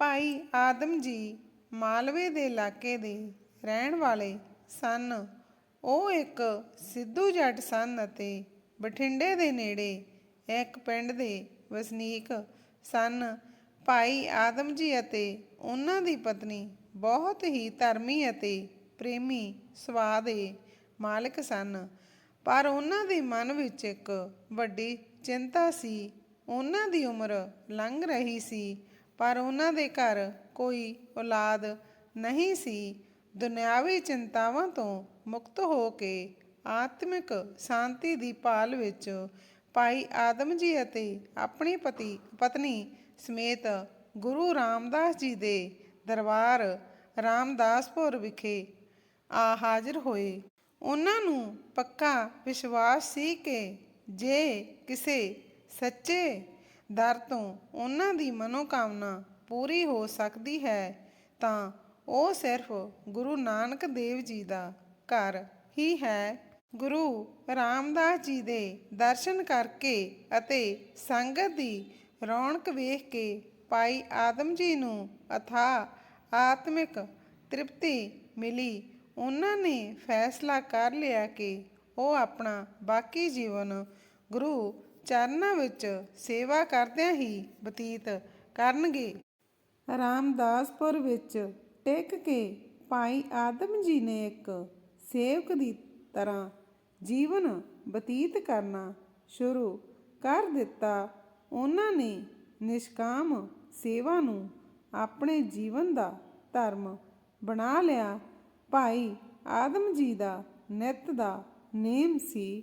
ਭਾਈ ਆਦਮ ਜੀ ਮਾਲਵੇ ਦੇ ਇਲਾਕੇ ਦੇ ਰਹਿਣ ਵਾਲੇ ਸਨ। ਉਹ ਇੱਕ ਸਿੱਧੂ ਜੱਟ ਸਨ ਅਤੇ ਬਠਿੰਡੇ ਦੇ ਨੇੜੇ ਇੱਕ ਪਿੰਡ ਦੇ ਵਸਨੀਕ ਸਨ। ਭਾਈ ਆਦਮ ਜੀ ਅਤੇ ਉਹਨਾਂ ਦੀ ਪਤਨੀ ਬਹੁਤ ਹੀ ਧਰਮੀ ਅਤੇ ਪ੍ਰੇਮੀ ਸੁਭਾਅ ਦੇ ਮਾਲਕ ਸਨ। ਪਰ ਉਹਨਾਂ ਦੇ ਮਨ ਵਿੱਚ ਇੱਕ ਵੱਡੀ ਚਿੰਤਾ ਸੀ। ਉਹਨਾਂ ਦੀ ਉਮਰ ਲੰਘ ਰਹੀ ਸੀ। ਪਰ ਉਹਨਾਂ ਦੇ ਘਰ ਕੋਈ ਔਲਾਦ ਨਹੀਂ ਸੀ। ਦੁਨਿਆਵੀ ਚਿੰਤਾਵਾਂ ਤੋਂ ਮੁਕਤ ਹੋ ਕੇ ਆਤਮਿਕ ਸ਼ਾਂਤੀ ਦੀ ਭਾਲ ਵਿੱਚ ਭਾਈ ਆਦਮ ਜੀ ਅਤੇ ਆਪਣੀ ਪਤੀ, ਪਤਨੀ ਸਮੇਤ ਗੁਰੂ ਰਾਮਦਾਸ ਜੀ ਦੇ ਦਰਬਾਰ ਰਾਮਦਾਸਪੁਰ ਵਿਖੇ ਆ ਹਾਜ਼ਰ ਹੋਏ। ਉਹਨਾਂ ਨੂੰ ਪੱਕਾ ਵਿਸ਼ਵਾਸ ਸੀ ਕਿ ਜੇ ਕਿਸੇ ਸੱਚੇ ਦਰ ਤੋਂ ਉਹਨਾਂ ਦੀ ਮਨੋਕਾਮਨਾ ਪੂਰੀ ਹੋ ਸਕਦੀ ਹੈ, ਤਾਂ ਉਹ ਸਿਰਫ ਗੁਰੂ ਨਾਨਕ ਦੇਵ ਜੀ ਦਾ ਘਰ ਹੀ ਹੈ। ਗੁਰੂ ਰਾਮਦਾਸ ਜੀ ਦੇ ਦਰਸ਼ਨ ਕਰਕੇ ਅਤੇ ਸੰਗਤ ਦੀ ਰੌਣਕ ਵੇਖ ਕੇ ਭਾਈ ਆਦਮ ਜੀ ਨੂੰ ਅਥਾ ਆਤਮਿਕ ਤ੍ਰਿਪਤੀ ਮਿਲੀ। ਉਹਨਾਂ ਨੇ ਫੈਸਲਾ ਕਰ ਲਿਆ ਕਿ ਉਹ ਆਪਣਾ ਬਾਕੀ ਜੀਵਨ ਗੁਰੂ ਚਰਨਾਂ ਵਿੱਚ ਸੇਵਾ ਕਰਦਿਆਂ ਹੀ ਬਤੀਤ ਕਰਨਗੇ। ਰਾਮਦਾਸਪੁਰ ਵਿੱਚ ਟਿਕ ਕੇ ਭਾਈ ਆਦਮ ਜੀ ਨੇ ਇੱਕ ਸੇਵਕ ਦੀ ਤਰ੍ਹਾਂ ਜੀਵਨ ਬਤੀਤ ਕਰਨਾ ਸ਼ੁਰੂ ਕਰ ਦਿੱਤਾ। ਉਹਨਾਂ ਨੇ ਨਿਸ਼ਕਾਮ ਸੇਵਾ ਨੂੰ ਆਪਣੇ ਜੀਵਨ ਦਾ ਧਰਮ ਬਣਾ ਲਿਆ। ਭਾਈ ਆਦਮ ਜੀ ਦਾ ਨਿਤ ਦਾ ਨੇਮ ਸੀ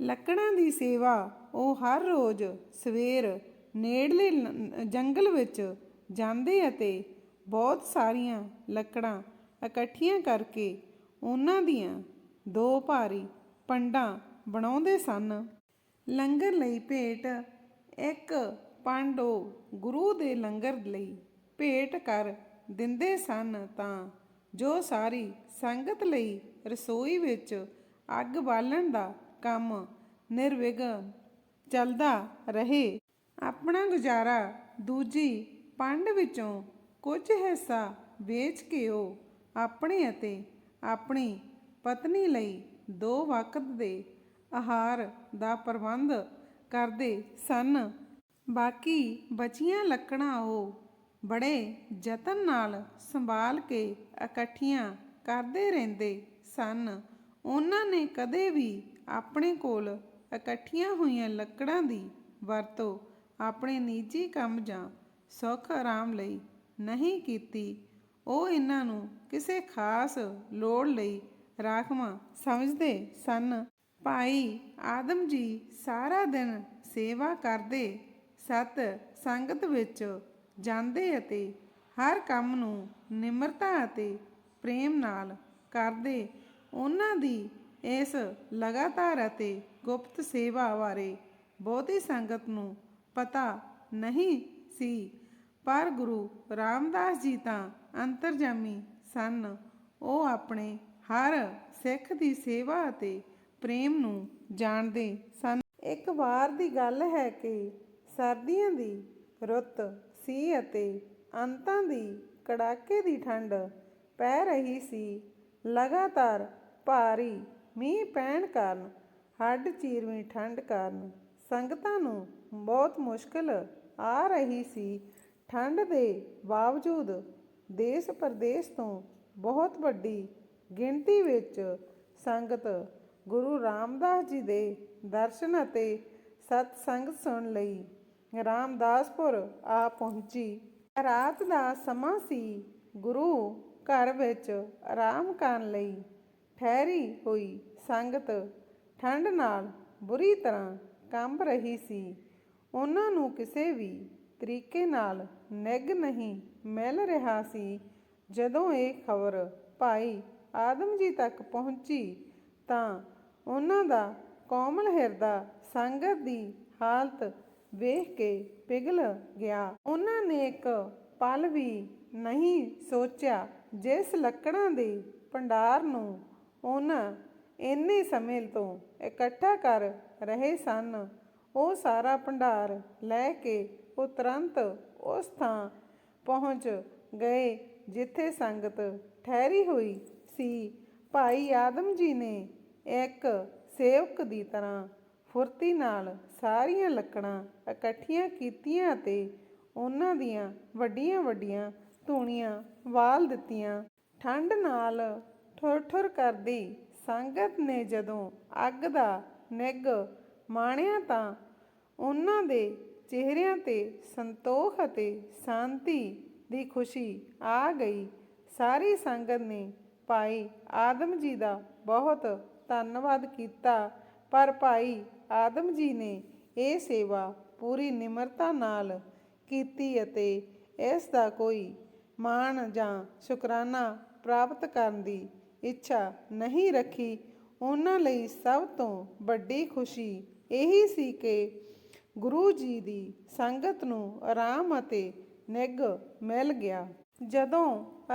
ਲੱਕੜਾਂ ਦੀ ਸੇਵਾ ਉਹ ਹਰ ਰੋਜ਼ ਸਵੇਰ ਨੇੜਲੇ ਲ- ਜੰਗਲ ਵਿੱਚ ਜਾਂਦੇ ਅਤੇ ਬਹੁਤ ਸਾਰੀਆਂ ਲੱਕੜਾਂ ਇਕੱਠੀਆਂ ਕਰਕੇ ਉਹਨਾਂ ਦੀਆਂ ਦੋ ਭਾਰੀ ਪੰਡਾਂ ਬਣਾਉਂਦੇ ਸਨ। ਲੰਗਰ ਲਈ ਭੇਟ ਇੱਕ ਪੰਡ ਉਹ ਗੁਰੂ ਦੇ ਲੰਗਰ ਲਈ ਭੇਟ ਕਰ ਦਿੰਦੇ ਸਨ ਤਾਂ ਜੋ ਸਾਰੀ ਸੰਗਤ ਲਈ ਰਸੋਈ ਵਿੱਚ ਅੱਗ ਬਾਲਣ ਦਾ ਕੰਮ ਨਿਰਵਿਘਨ ਚੱਲਦਾ ਰਹੇ। ਆਪਣਾ ਗੁਜ਼ਾਰਾ ਦੂਜੀ ਪੰਡ ਵਿੱਚੋਂ ਕੁਝ ਹਿੱਸਾ ਵੇਚ ਕੇ ਉਹ ਆਪਣੇ ਅਤੇ ਆਪਣੀ ਪਤਨੀ ਲਈ ਦੋ ਵਕਤ ਦੇ ਆਹਾਰ ਦਾ ਪ੍ਰਬੰਧ ਕਰਦੇ ਸਨ। ਬਾਕੀ ਬਚੀਆਂ ਲੱਕੜਾਂ ਉਹ ਬੜੇ ਯਤਨ ਨਾਲ ਸੰਭਾਲ ਕੇ ਇਕੱਠੀਆਂ ਕਰਦੇ ਰਹਿੰਦੇ ਸਨ। ਉਹਨਾਂ ਨੇ ਕਦੇ ਵੀ ਆਪਣੇ ਕੋਲ ਇਕੱਠੀਆਂ ਹੋਈਆਂ ਲੱਕੜਾਂ ਦੀ ਵਰਤੋਂ ਆਪਣੇ ਨਿੱਜੀ ਕੰਮ ਜਾਂ ਸੁੱਖ ਆਰਾਮ ਲਈ ਨਹੀਂ ਕੀਤੀ, ਉਹ ਇਹਨਾਂ ਨੂੰ ਕਿਸੇ ਖਾਸ ਲੋੜ ਲਈ ਰਾਖਵਾਂ ਸਮਝਦੇ ਸਨ। ਭਾਈ ਆਦਮ ਜੀ ਸਾਰਾ ਦਿਨ ਸੇਵਾ ਕਰਦੇ, ਸਤ ਸੰਗਤ ਵਿੱਚ ਜਾਂਦੇ ਅਤੇ ਹਰ ਕੰਮ ਨੂੰ ਨਿਮਰਤਾ ਅਤੇ ਪ੍ਰੇਮ ਨਾਲ ਕਰਦੇ, ਉਹਨਾਂ ਦੀ ਇਸ ਲਗਾਤਾਰ ਅਤੇ ਗੁਪਤ ਸੇਵਾ ਬਾਰੇ ਬਹੁਤੀ ਸੰਗਤ ਨੂੰ ਪਤਾ ਨਹੀਂ ਸੀ। ਪਰ ਗੁਰੂ ਰਾਮਦਾਸ ਜੀ ਤਾਂ ਅੰਤਰਜਾਮੀ ਸਨ। ਉਹ ਆਪਣੇ ਹਰ ਸਿੱਖ ਦੀ ਸੇਵਾ ਅਤੇ ਪ੍ਰੇਮ ਨੂੰ ਜਾਣਦੇ ਸਨ। ਇੱਕ ਵਾਰ ਦੀ ਗੱਲ ਹੈ ਕਿ ਸਰਦੀਆਂ ਦੀ ਰੁੱਤ ਸੀ ਅਤੇ ਅੰਤਾਂ ਦੀ ਕੜਾਕੇ ਦੀ ਠੰਡ ਪੈ ਰਹੀ ਸੀ। ਲਗਾਤਾਰ ਭਾਰੀ ਮੀਂਹ ਪੈਣ ਕਾਰਨ, ਹੱਡ ਚੀਰਵੀਂ ਠੰਡ ਕਾਰਨ ਸੰਗਤਾਂ ਨੂੰ ਬਹੁਤ ਮੁਸ਼ਕਲ ਆ ਰਹੀ ਸੀ। ਠੰਡ ਦੇ ਬਾਵਜੂਦ ਦੇਸ਼ ਪ੍ਰਦੇਸ਼ ਤੋਂ ਬਹੁਤ ਵੱਡੀ ਗਿਣਤੀ ਵਿੱਚ ਸੰਗਤ ਗੁਰੂ ਰਾਮਦਾਸ ਜੀ ਦੇ ਦਰਸ਼ਨ ਅਤੇ ਸਤ ਸੰਗਤ ਸੁਣਨ ਲਈ। ਰਾਮਦਾਸਪੁਰ ਆ ਪਹੁੰਚੀ। ਰਾਤ ਦਾ ਸਮਾਂ ਸੀ ਗੁਰੂ ਘਰ ਵਿੱਚ ਆਰਾਮ ਕਰਨ ਲਈ। ਠਹਿਰੀ ਹੋਈ ਸੰਗਤ ਠੰਡ ਨਾਲ ਬੁਰੀ ਤਰ੍ਹਾਂ ਕੰਬ ਰਹੀ ਸੀ। ਉਹਨਾਂ ਨੂੰ ਕਿਸੇ ਵੀ ਤਰੀਕੇ ਨਾਲ ਨਿੱਘ ਨਹੀਂ ਮਿਲ ਰਿਹਾ ਸੀ। ਜਦੋਂ ਇਹ ਖਬਰ ਭਾਈ ਆਦਮ ਜੀ ਤੱਕ ਪਹੁੰਚੀ ਤਾਂ ਉਹਨਾਂ ਦਾ ਕੋਮਲ ਹਿਰਦਾ ਸੰਗਤ ਦੀ ਹਾਲਤ ਵੇਖ ਕੇ ਪਿਘਲ ਗਿਆ। ਉਹਨਾਂ ਨੇ ਇੱਕ ਪਲ ਵੀ ਨਹੀਂ ਸੋਚਿਆ ਜਿਸ ਲੱਕੜਾਂ ਦੇ ਭੰਡਾਰ ਨੂੰ ਉਹਨਾਂ ਇੰਨੇ ਸਮੇਂ ਤੋਂ ਇਕੱਠਾ ਕਰ ਰਹੇ ਸਨ, ਉਹ ਸਾਰਾ ਭੰਡਾਰ ਲੈ ਕੇ ਉਹ ਤੁਰੰਤ ਉਸ ਥਾਂ ਪਹੁੰਚ ਗਏ ਜਿੱਥੇ ਸੰਗਤ ਠਹਿਰੀ ਹੋਈ ਸੀ। ਭਾਈ ਆਦਮ ਜੀ ਨੇ ਇੱਕ ਸੇਵਕ ਦੀ ਤਰ੍ਹਾਂ ਫੁਰਤੀ ਨਾਲ ਸਾਰੀਆਂ ਲੱਕੜਾਂ ਇਕੱਠੀਆਂ ਕੀਤੀਆਂ ਅਤੇ ਉਹਨਾਂ ਦੀਆਂ ਵੱਡੀਆਂ ਵੱਡੀਆਂ ਧੂਣੀਆਂ ਵਾਲ ਦਿੱਤੀਆਂ। ਠੰਡ ਨਾਲ ਠੁਰ ਠੁਰ ਕਰਦੀ। ਸੰਗਤ ਨੇ ਜਦੋਂ ਅੱਗ ਦਾ ਨਿੱਘ ਮਾਣਿਆ ਤਾਂ ਉਹਨਾਂ ਦੇ ਚਿਹਰਿਆਂ ਤੇ ਸੰਤੋਖ ਅਤੇ ਸ਼ਾਂਤੀ ਦੀ ਖੁਸ਼ੀ ਆ ਗਈ। ਸਾਰੀ ਸੰਗਤ ਨੇ ਭਾਈ ਆਦਮ ਜੀ ਦਾ ਬਹੁਤ ਧੰਨਵਾਦ ਕੀਤਾ, ਪਰ ਭਾਈ ਆਦਮ ਜੀ ਨੇ ਇਹ ਸੇਵਾ ਪੂਰੀ ਨਿਮਰਤਾ ਨਾਲ ਕੀਤੀ ਅਤੇ ਇਸ ਦਾ ਕੋਈ ਮਾਣ ਜਾਂ ਸ਼ੁਕਰਾਨਾ ਪ੍ਰਾਪਤ ਕਰਨ ਦੀ ਇੱਛਾ ਨਹੀਂ ਰੱਖੀ, ਉਹਨਾਂ ਲਈ ਸਭ ਤੋਂ ਵੱਡੀ ਖੁਸ਼ੀ ਇਹੀ ਸੀ ਕਿ ਗੁਰੂ ਜੀ ਦੀ ਸੰਗਤ ਨੂੰ ਆਰਾਮ ਅਤੇ ਨਿੱਘ ਮਿਲ ਗਿਆ। ਜਦੋਂ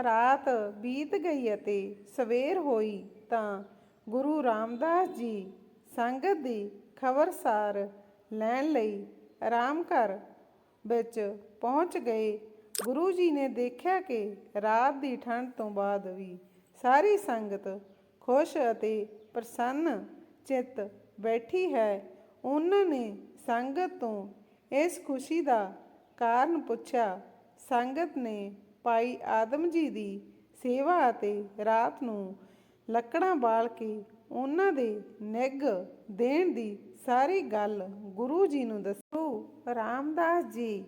ਰਾਤ ਬੀਤ ਗਈ ਅਤੇ ਸਵੇਰ ਹੋਈ ਤਾਂ ਗੁਰੂ ਰਾਮਦਾਸ ਜੀ ਸੰਗਤ ਦੀ ਖਬਰਸਾਰ ਲੈਣ ਲਈ ਆਰਾਮ ਘਰ ਵਿੱਚ ਪਹੁੰਚ ਗਏ। ਗੁਰੂ ਜੀ ਨੇ ਦੇਖਿਆ ਕਿ ਰਾਤ ਦੀ ਠੰਡ ਤੋਂ ਬਾਅਦ ਵੀ ਸਾਰੀ ਸੰਗਤ ਖੁਸ਼ ਅਤੇ ਪ੍ਰਸੰਨ ਚਿੱਤ ਬੈਠੀ ਹੈ। ਉਹਨਾਂ ਨੇ ਸੰਗਤ ਤੋਂ ਇਸ ਖੁਸ਼ੀ ਦਾ ਕਾਰਨ ਪੁੱਛਿਆ, ਸੰਗਤ ਨੇ ਭਾਈ ਆਦਮ ਜੀ ਦੀ ਸੇਵਾ ਅਤੇ ਰਾਤ ਨੂੰ ਲੱਕੜਾਂ ਬਾਲ ਕੇ ਉਹਨਾਂ ਦੇ ਨਿੱਘ ਦੇਣ ਦੀ ਸਾਰੀ ਗੱਲ ਗੁਰੂ ਜੀ ਨੂੰ ਦੱਸੋ। ਰਾਮਦਾਸ ਜੀ,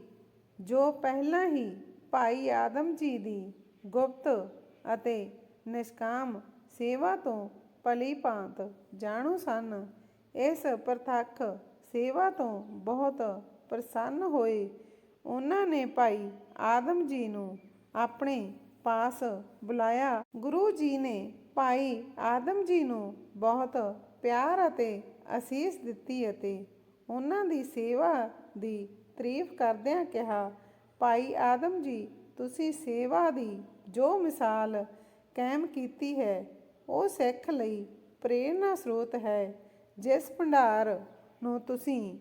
ਜੋ ਪਹਿਲਾਂ ਹੀ ਭਾਈ ਆਦਮ ਜੀ ਦੀ ਗੁਪਤ ਅਤੇ ਨਿਸ਼ਕਾਮ ਸੇਵਾ ਤੋਂ ਭਲੀ ਭਾਂਤ ਜਾਣੂ ਸਨ। ਇਸ ਪ੍ਰਤੱਖ ਸੇਵਾ ਤੋਂ ਬਹੁਤ ਪ੍ਰਸੰਨ ਹੋਏ। ਉਹਨਾਂ ਨੇ ਭਾਈ ਆਦਮ ਜੀ ਨੂੰ ਆਪਣੇ ਪਾਸ ਬੁਲਾਇਆ। ਗੁਰੂ ਜੀ ਨੇ ਭਾਈ ਆਦਮ ਜੀ ਨੂੰ ਬਹੁਤ ਪਿਆਰ ਅਤੇ ਅਸੀਸ ਦਿੱਤੀ ਅਤੇ ਉਹਨਾਂ ਦੀ ਸੇਵਾ ਦੀ ਤਾਰੀਫ ਕਰਦਿਆਂ ਕਿਹਾ, ਭਾਈ ਆਦਮ ਜੀ, ਤੁਸੀਂ ਸੇਵਾ ਦੀ ਜੋ ਮਿਸਾਲ ਕਾਇਮ ਕੀਤੀ ਹੈ, ਉਹ ਸਿੱਖ ਲਈ ਪ੍ਰੇਰਨਾ ਸਰੋਤ ਹੈ। ਜਿਸ ਭੰਡਾਰ ਨੂੰ ਤੁਸੀਂ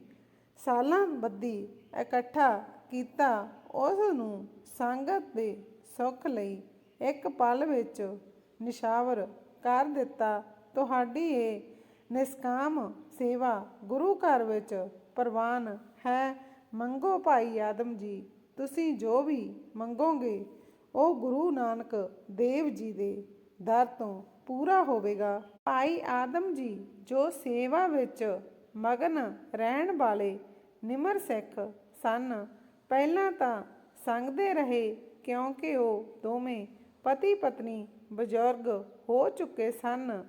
ਸਾਲਾਂ ਬੱਧੀ ਇਕੱਠਾ ਕੀਤਾ, ਉਸ ਨੂੰ ਸੰਗਤ ਦੇ ਸੁੱਖ ਲਈ ਇੱਕ ਪਲ ਵਿੱਚ ਨਿਸ਼ਾਵਰ ਕਰ ਦਿੱਤਾ। ਤੁਹਾਡੀ ਇਹ ਨਿਸਕਾਮ ਸੇਵਾ ਗੁਰੂ ਘਰ ਵਿੱਚ ਪ੍ਰਵਾਨ ਹੈ। ਮੰਗੋ ਭਾਈ ਆਦਮ ਜੀ, ਤੁਸੀਂ ਜੋ ਵੀ ਮੰਗੋਗੇ ਉਹ ਗੁਰੂ ਨਾਨਕ, ਦੇਵ ਜੀ ਦੇ ਦਰ ਤੋਂ ਪੂਰਾ ਹੋਵੇਗਾ। ਭਾਈ ਆਦਮ ਜੀ, ਜੋ ਸੇਵਾ ਵਿੱਚ ਮਗਨ ਰਹਿਣ ਵਾਲੇ ਨਿਮਰ ਸਿੱਖ ਸਨ, ਪਹਿਲਾਂ ਤਾਂ ਸੰਗਦੇ ਰਹੇ, ਕਿਉਂਕਿ ਉਹ ਦੋਵੇਂ ਪਤੀ ਪਤਨੀ ਬਜ਼ੁਰਗ ਹੋ ਚੁੱਕੇ ਸਨ।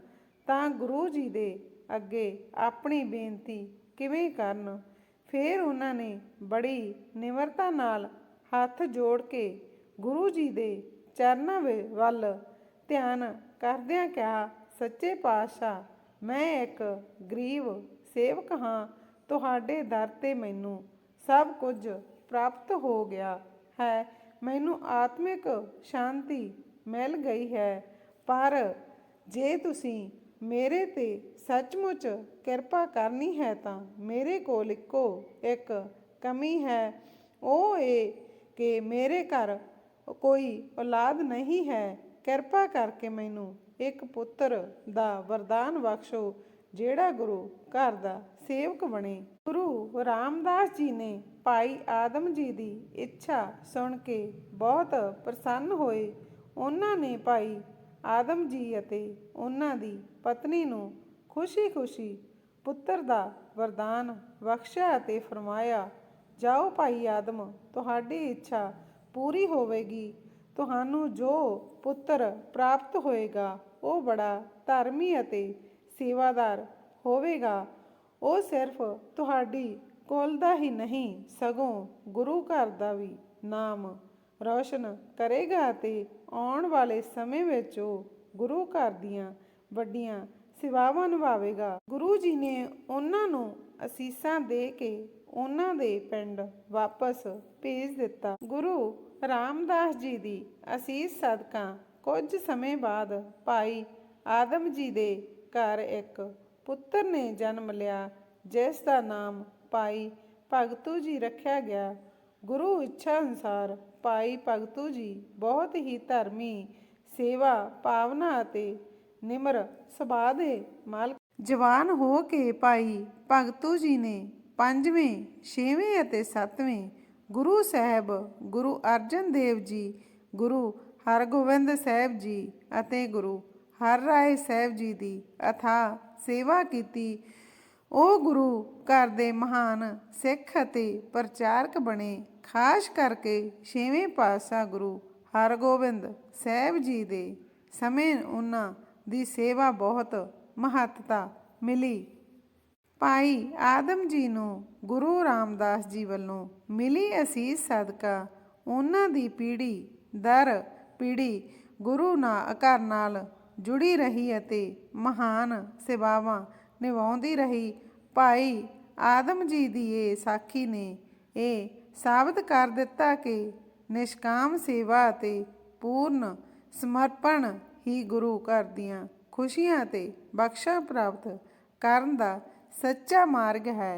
ਤਾਂ ਗੁਰੂ ਜੀ ਦੇ ਅੱਗੇ ਆਪਣੀ ਬੇਨਤੀ ਕਿਵੇਂ ਕਰਨ? ਫਿਰ ਉਹਨਾਂ ਨੇ ਬੜੀ ਨਿਮਰਤਾ ਨਾਲ ਹੱਥ ਜੋੜ ਕੇ ਗੁਰੂ ਜੀ ਦੇ ਚਰਨਾਂ ਵੇ- ਵੱਲ ਧਿਆਨ ਕਰਦਿਆਂ ਕਿਹਾ, ਸੱਚੇ ਪਾਤਸ਼ਾਹ, ਮੈਂ ਇੱਕ ਗਰੀਬ ਸੇਵਕ ਹਾਂ। ਤੁਹਾਡੇ ਦਰ ਤੇ ਮੈਨੂੰ ਸਭ ਕੁਝ ਪ੍ਰਾਪਤ ਹੋ ਗਿਆ ਹੈ। ਮੈਨੂੰ ਆਤਮਿਕ ਸ਼ਾਂਤੀ ਮਿਲ ਗਈ ਹੈ। ਪਰ ਜੇ ਤੁਸੀਂ ਮੇਰੇ ਤੇ ਸੱਚਮੁੱਚ ਕਿਰਪਾ ਕਰਨੀ ਹੈ, ਤਾਂ ਮੇਰੇ ਕੋਲ ਇੱਕੋ ਇੱਕ ਕਮੀ ਹੈ। ਉਹ ਇਹ ਕਿ ਮੇਰੇ ਘਰ ਕੋਈ ਔਲਾਦ ਨਹੀਂ ਹੈ, ਕਿਰਪਾ ਕਰਕੇ ਮੈਨੂੰ ਇੱਕ ਪੁੱਤਰ ਦਾ ਵਰਦਾਨ ਬਖਸ਼ੋ, ਜਿਹੜਾ ਗੁਰੂ ਘਰ ਦਾ ਸੇਵਕ ਬਣੇ। ਗੁਰੂ ਰਾਮਦਾਸ ਜੀ ਨੇ ਭਾਈ ਆਦਮ ਜੀ ਦੀ ਇੱਛਾ ਸੁਣ ਕੇ ਬਹੁਤ ਪ੍ਰਸੰਨ ਹੋਏ। ਉਹਨਾਂ ਨੇ ਭਾਈ ਆਦਮ ਜੀ ਅਤੇ ਉਹਨਾਂ ਦੀ ਪਤਨੀ ਨੂੰ ਖੁਸ਼ੀ-ਖੁਸ਼ੀ ਪੁੱਤਰ ਦਾ ਵਰਦਾਨ ਬਖਸ਼ਿਆ ਅਤੇ ਫਰਮਾਇਆ, ਜਾਓ ਭਾਈ ਆਦਮ, ਤੁਹਾਡੀ ਇੱਛਾ ਪੂਰੀ ਹੋਵੇਗੀ। ਤੁਹਾਨੂੰ ਜੋ ਪੁੱਤਰ ਪ੍ਰਾਪਤ ਹੋਏਗਾ, ਉਹ ਬੜਾ ਧਰਮੀ ਅਤੇ ਸੇਵਾਦਾਰ ਹੋਵੇਗਾ। ਉਹ ਸਿਰਫ ਤੁਹਾਡੀ ਕੋਲ ਦਾ ਹੀ ਨਹੀਂ, ਸਗੋਂ ਗੁਰੂ ਘਰ ਦਾ ਵੀ ਨਾਮ ਰੌਸ਼ਨ ਕਰੇਗਾ ਅਤੇ ਆਉਣ ਵਾਲੇ ਸਮੇਂ ਵਿੱਚ ਉਹ ਗੁਰੂ ਘਰ ਦੀਆਂ ਵੱਡੀਆਂ ਸੇਵਾਵਾਂ ਨਿਭਾਵੇਗਾ। ਗੁਰੂ ਜੀ ਨੇ ਉਹਨਾਂ ਨੂੰ ਅਸੀਸਾਂ ਦੇ ਕੇ ਉਹਨਾਂ ਦੇ ਪਿੰਡ ਵਾਪਸ ਭੇਜ ਦਿੱਤਾ। ਗੁਰੂ ਰਾਮਦਾਸ ਜੀ ਦੀ ਅਸੀਸ ਸਦਕਾ ਕੁਝ ਸਮੇਂ ਬਾਅਦ ਭਾਈ ਆਦਮ ਜੀ ਦੇ ਘਰ ਇੱਕ ਪੁੱਤਰ ਨੇ ਜਨਮ ਲਿਆ, ਜਿਸ ਦਾ ਨਾਮ ਭਾਈ ਭਗਤੂ ਜੀ ਰੱਖਿਆ ਗਿਆ। ਗੁਰੂ ਇੱਛਾ ਅਨੁਸਾਰ ਭਾਈ ਭਗਤੂ ਜੀ ਬਹੁਤ ਹੀ ਧਰਮੀ ਸੇਵਾ ਭਾਵਨਾ ਅਤੇ ਨਿਮਰ ਸੁਭਾਅ ਦੇ ਮਾਲਕ। ਜਵਾਨ ਹੋ ਕੇ ਭਾਈ ਭਗਤੂ ਜੀ ਨੇ ਪੰਜਵੇਂ, ਛੇਵੇਂ ਅਤੇ ਸੱਤਵੇਂ ਗੁਰੂ ਸਾਹਿਬ, ਗੁਰੂ ਅਰਜਨ ਦੇਵ ਜੀ, ਗੁਰੂ ਹਰਗੋਬਿੰਦ ਸਾਹਿਬ ਜੀ ਅਤੇ ਗੁਰੂ ਹਰ ਰਾਏ ਸਾਹਿਬ ਜੀ ਦੀ ਅਥਾ ਸੇਵਾ ਕੀਤੀ। ਉਹ ਗੁਰੂ ਘਰ ਦੇ ਮਹਾਨ ਸਿੱਖ ਅਤੇ ਪ੍ਰਚਾਰਕ ਬਣੇ। ਖਾਸ ਕਰਕੇ ਛੇਵੇਂ ਪਾਤਸ਼ਾਹ ਗੁਰੂ ਹਰਗੋਬਿੰਦ ਸਾਹਿਬ ਜੀ ਦੇ ਸਮੇਂ ਉਹਨਾਂ ਦੀ ਸੇਵਾ ਬਹੁਤ ਮਹੱਤਤਾ ਮਿਲੀ। ਭਾਈ ਆਦਮ ਜੀ ਨੂੰ ਗੁਰੂ ਰਾਮਦਾਸ ਜੀ ਵੱਲੋਂ ਮਿਲੀ ਅਸੀਸ ਸਦਕਾ, ਉਹਨਾਂ ਦੀ ਪੀੜ੍ਹੀ ਦਰ ਪੀੜ੍ਹੀ ਗੁਰੂ ਨਾ ਘਰ ਨਾਲ ਜੁੜੀ ਰਹੀ ਅਤੇ ਮਹਾਨ ਸੇਵਾਵਾਂ ਨਿਭਾਉਂਦੀ ਰਹੀ। ਭਾਈ ਆਦਮ ਜੀ ਦੀ ਇਹ ਸਾਖੀ ਨੇ ਇਹ ਸਾਬਤ ਕਰ ਦਿੱਤਾ ਕਿ ਨਿਸ਼ਕਾਮ ਸੇਵਾ ਅਤੇ ਪੂਰਨ ਸਮਰਪਣ ਹੀ ਗੁਰੂ ਘਰ ਦੀਆਂ ਖੁਸ਼ੀਆਂ ਤੇ ਬਖਸ਼ਾਂ ਪ੍ਰਾਪਤ ਕਰਨ ਦਾ ਸੱਚਾ ਮਾਰਗ ਹੈ।